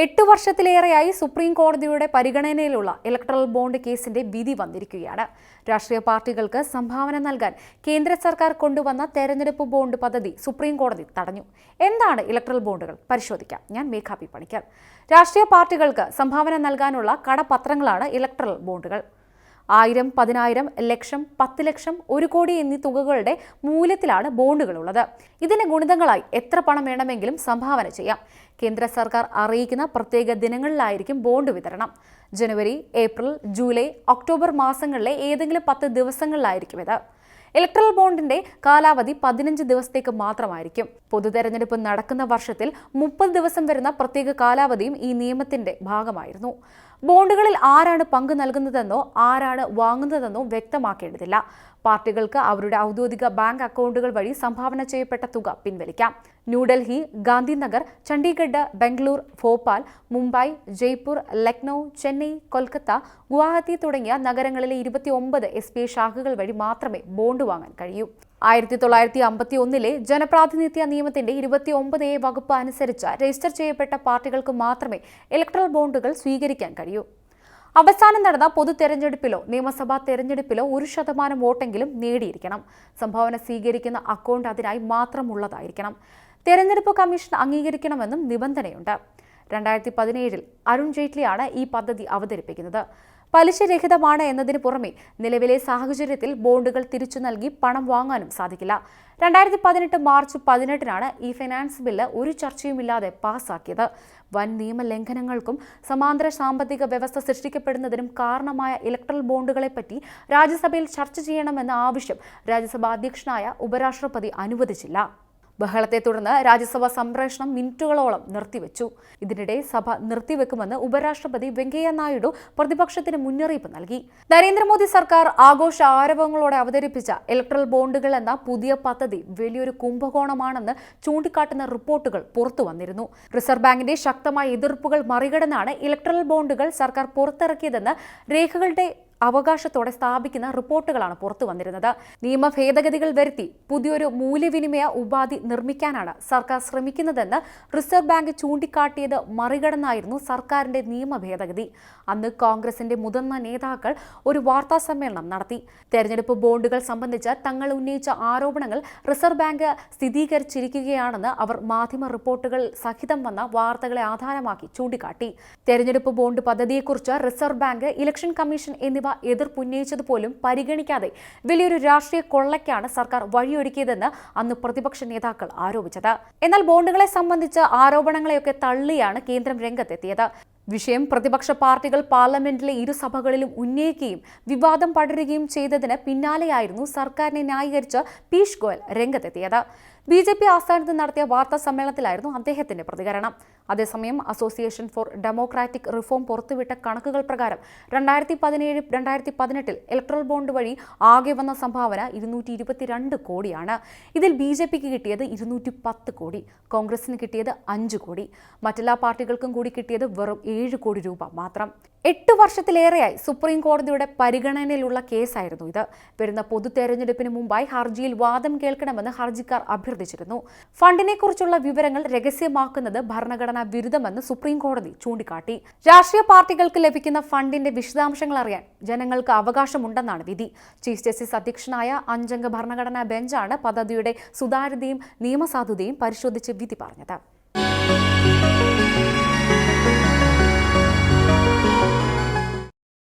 എട്ട് വർഷത്തിലേറെയായി സുപ്രീം കോടതിയുടെ പരിഗണനയിലുള്ള ഇലക്ട്രൽ ബോണ്ട് കേസിന്റെ വിധി വന്നിരിക്കുകയാണ്. രാഷ്ട്രീയ പാർട്ടികൾക്ക് സംഭാവന നൽകാൻ കേന്ദ്ര സർക്കാർ കൊണ്ടുവന്ന തെരഞ്ഞെടുപ്പ് ബോണ്ട് പദ്ധതി സുപ്രീം കോടതി തടഞ്ഞു. എന്താണ് ഇലക്ട്രൽ ബോണ്ടുകൾ പരിശോധിക്കാം. ഞാൻ മേഘാപി പണിക്കർ. രാഷ്ട്രീയ പാർട്ടികൾക്ക് സംഭാവന നൽകാനുള്ള കടപത്രങ്ങളാണ് ഇലക്ട്രൽ ബോണ്ടുകൾ ആയിരം പതിനായിരം ലക്ഷം പത്ത് ലക്ഷം ഒരു കോടി എന്നീ തുകകളുടെ മൂല്യത്തിലാണ് ബോണ്ടുകൾ ഉള്ളത് ഇതിന്റെ ഗുണിതങ്ങളായി എത്ര പണം വേണമെങ്കിലും സംഭാവന ചെയ്യാം. കേന്ദ്ര സർക്കാർ അറിയിക്കുന്ന പ്രത്യേക ദിനങ്ങളിലായിരിക്കും ബോണ്ട് വിതരണം. ജനുവരി ഏപ്രിൽ ജൂലൈ ഒക്ടോബർ മാസങ്ങളിലെ ഏതെങ്കിലും പത്ത് ദിവസങ്ങളിലായിരിക്കും ഇത്. ഇലക്ട്രൽ ബോണ്ടിന്റെ കാലാവധി പതിനഞ്ച് ദിവസത്തേക്ക് മാത്രമായിരിക്കും. പൊതു തെരഞ്ഞെടുപ്പ് നടക്കുന്ന വർഷത്തിൽ മുപ്പത് ദിവസം വരുന്ന പ്രത്യേക കാലാവധിയും ഈ നിയമത്തിന്റെ ഭാഗമായിരുന്നു. ബോണ്ടുകളിൽ ആരാണ് പങ്ക് നൽകുന്നതെന്നോ ആരാണ് വാങ്ങുന്നതെന്നോ വ്യക്തമാക്കേണ്ടതില്ല. പാർട്ടികൾക്ക് അവരുടെ ഔദ്യോഗിക ബാങ്ക് അക്കൗണ്ടുകൾ വഴി സംഭാവന ചെയ്യപ്പെട്ട തുക പിൻവലിക്കാം. ന്യൂഡൽഹി ഗാന്ധിനഗർ ചണ്ഡീഗഡ് ബംഗളൂർ ഭോപ്പാൽ മുംബൈ ജയ്പൂർ ലക്നൗ ചെന്നൈ കൊൽക്കത്ത ഗുവാഹത്തി തുടങ്ങിയ നഗരങ്ങളിലെ ഇരുപത്തിയൊമ്പത് എസ് ഐ ശാഖകൾ വഴി മാത്രമേ ബോണ്ട് വാങ്ങാൻ കഴിയൂ. ആയിരത്തി തൊള്ളായിരത്തി അമ്പത്തി ഒന്നിലെ ജനപ്രാതിനിധ്യ നിയമത്തിന്റെ ഇരുപത്തി ഒമ്പത് എ വകുപ്പ് അനുസരിച്ച് രജിസ്റ്റർ ചെയ്യപ്പെട്ട പാർട്ടികൾക്ക് മാത്രമേ ഇലക്ട്രൽ ബോണ്ടുകൾ സ്വീകരിക്കാൻ കഴിയൂ. അവസാനം നടന്ന പൊതു തെരഞ്ഞെടുപ്പിലോ നിയമസഭാ തെരഞ്ഞെടുപ്പിലോ ഒരു ശതമാനം വോട്ടെങ്കിലും നേടിയിരിക്കണം. സംഭാവന സ്വീകരിക്കുന്ന അക്കൗണ്ട് അതിനായി മാത്രമുള്ളതായിരിക്കണം. തെരഞ്ഞെടുപ്പ് കമ്മീഷൻ അംഗീകരിക്കണമെന്നും നിബന്ധനയുണ്ട്. രണ്ടായിരത്തി പതിനേഴിൽ അരുൺ ജെയ്റ്റ്ലിയാണ് ഈ പദ്ധതി അവതരിപ്പിക്കുന്നത്. പലിശരഹിതമാണ് എന്നതിന് പുറമെ നിലവിലെ സാഹചര്യത്തിൽ ബോണ്ടുകൾ തിരിച്ചു നൽകി പണം വാങ്ങാനും സാധിക്കില്ല. രണ്ടായിരത്തി പതിനെട്ട് മാർച്ച് പതിനെട്ടിനാണ് ഈ ഫിനാൻസ് ബില്ല് ഒരു ചർച്ചയുമില്ലാതെ പാസാക്കിയത്. വൻ നിയമലംഘനങ്ങൾക്കും സമാന്തര സാമ്പത്തിക വ്യവസ്ഥ സൃഷ്ടിക്കപ്പെടുന്നതിനും കാരണമായ ഇലക്ട്രൽ ബോണ്ടുകളെപ്പറ്റി രാജ്യസഭയിൽ ചർച്ച ചെയ്യണമെന്ന ആവശ്യം രാജ്യസഭാ അധ്യക്ഷനായ ഉപരാഷ്ട്രപതി അനുവദിച്ചില്ല. ബഹളത്തെ തുടർന്ന് രാജ്യസഭ സംപ്രേഷണം മിനിറ്റുകളോളം നിർത്തിവെച്ചു. ഇതിനിടെ സഭ നിർത്തിവെക്കുമെന്ന് ഉപരാഷ്ട്രപതി വെങ്കയ്യ നായിഡു പ്രതിപക്ഷത്തിന് മുന്നറിയിപ്പ് നൽകി. നരേന്ദ്രമോദി സർക്കാർ ആഘോഷ ആരവങ്ങളോടെ അവതരിപ്പിച്ച ഇലക്ട്രൽ ബോണ്ടുകൾ എന്ന പുതിയ പദ്ധതി വലിയൊരു കുംഭകോണമാണെന്ന് ചൂണ്ടിക്കാട്ടുന്ന റിപ്പോർട്ടുകൾ പുറത്തു വന്നിരുന്നു. റിസർവ് ബാങ്കിന്റെ ശക്തമായ എതിർപ്പുകൾ മറികടന്നാണ് ഇലക്ട്രൽ ബോണ്ടുകൾ സർക്കാർ പുറത്തിറക്കിയതെന്ന് രേഖകളുടെ അവകാശത്തോടെ സ്ഥാപിക്കുന്ന റിപ്പോർട്ടുകളാണ് പുറത്തു വന്നിരുന്നത്. നിയമ ഭേദഗതികൾ വരുത്തി പുതിയൊരു മൂല്യവിനിമയ ഉപാധി നിർമ്മിക്കാനാണ് സർക്കാർ ശ്രമിക്കുന്നതെന്ന് റിസർവ് ബാങ്ക് ചൂണ്ടിക്കാട്ടിയത് മറികടന്നായിരുന്നു സർക്കാരിന്റെ നിയമ ഭേദഗതി. അന്ന് കോൺഗ്രസിന്റെ മുതിർന്ന നേതാക്കൾ ഒരു വാർത്താ സമ്മേളനം നടത്തി. തെരഞ്ഞെടുപ്പ് ബോണ്ടുകൾ സംബന്ധിച്ച് തങ്ങൾ ഉന്നയിച്ച ആരോപണങ്ങൾ റിസർവ് ബാങ്ക് സ്ഥിരീകരിച്ചിരിക്കുകയാണെന്ന് അവർ മാധ്യമ റിപ്പോർട്ടുകൾ സഹിതം വന്ന വാർത്തകളെ ആധാരമാക്കി ചൂണ്ടിക്കാട്ടി. തെരഞ്ഞെടുപ്പ് ബോണ്ട് പദ്ധതിയെക്കുറിച്ച് റിസർവ് ബാങ്ക് ഇലക്ഷൻ കമ്മീഷൻ എന്നിവ എതിർപ്പുന്നയിച്ചതുപോലും പരിഗണിക്കാതെ വലിയൊരു രാഷ്ട്രീയ കൊള്ളയ്ക്കാണ് സർക്കാർ വഴിയൊരുക്കിയതെന്ന് അന്ന് പ്രതിപക്ഷ നേതാക്കൾ ആരോപിച്ചത്. എന്നാൽ ബോണ്ടുകളെ സംബന്ധിച്ച് ആരോപണങ്ങളെയൊക്കെ തള്ളിയാണ് കേന്ദ്രം രംഗത്തെത്തിയത്. വിഷയം പ്രതിപക്ഷ പാർട്ടികൾ പാർലമെന്റിലെ ഇരുസഭകളിലും ഉന്നയിക്കുകയും വിവാദം പടരുകയും ചെയ്തതിന് പിന്നാലെയായിരുന്നു സർക്കാരിനെ ന്യായീകരിച്ച് പീഷ് ഗോയൽ രംഗത്തെത്തിയത്. ബി ജെ പി ആസ്ഥാനത്ത് നടത്തിയ വാർത്താ സമ്മേളനത്തിലായിരുന്നു അദ്ദേഹത്തിന്റെ പ്രതികരണം. അതേസമയം അസോസിയേഷൻ ഫോർ ഡെമോക്രാറ്റിക് റിഫോം പുറത്തുവിട്ട കണക്കുകൾ പ്രകാരം രണ്ടായിരത്തി പതിനേഴ് രണ്ടായിരത്തി പതിനെട്ടിൽ ഇലക്ട്രൽ ബോണ്ട് വഴി ആകെ വന്ന സംഭാവന ഇരുന്നൂറ്റി ഇരുപത്തിരണ്ട് കോടിയാണ്. ഇതിൽ ബി ജെ പിക്ക് കിട്ടിയത് ഇരുന്നൂറ്റി പത്ത് കോടി കോൺഗ്രസിന് കിട്ടിയത് അഞ്ച് കോടി. മറ്റെല്ലാ പാർട്ടികൾക്കും കൂടി കിട്ടിയത് വെറും ഏഴ് കോടി രൂപ മാത്രം. എട്ട് വർഷത്തിലേറെയായി സുപ്രീം കോടതിയുടെ പരിഗണനയിലുള്ള കേസായിരുന്നു ഇത്. വരുന്ന പൊതു തെരഞ്ഞെടുപ്പിന് മുമ്പായി ഹർജിയിൽ വാദം കേൾക്കണമെന്ന് ഹർജിക്കാർ അഭ്യർത്ഥിച്ചിരുന്നു ഫണ്ടിനെക്കുറിച്ചുള്ള വിവരങ്ങൾ രഹസ്യമാക്കുന്നത് ഭരണഘടനാ വിരുദ്ധമെന്ന് സുപ്രീം കോടതി ചൂണ്ടിക്കാട്ടി. രാഷ്ട്രീയ പാർട്ടികൾക്ക് ലഭിക്കുന്ന ഫണ്ടിന്റെ വിശദാംശങ്ങൾ അറിയാൻ ജനങ്ങൾക്ക് അവകാശമുണ്ടെന്നാണ് വിധി. ചീഫ് ജസ്റ്റിസ് അധ്യക്ഷനായ അഞ്ചംഗ ഭരണഘടനാ ബെഞ്ചാണ് പദ്ധതിയുടെ സുതാര്യതയും നിയമസാധുതയും പരിശോധിച്ച് വിധി പറഞ്ഞത്.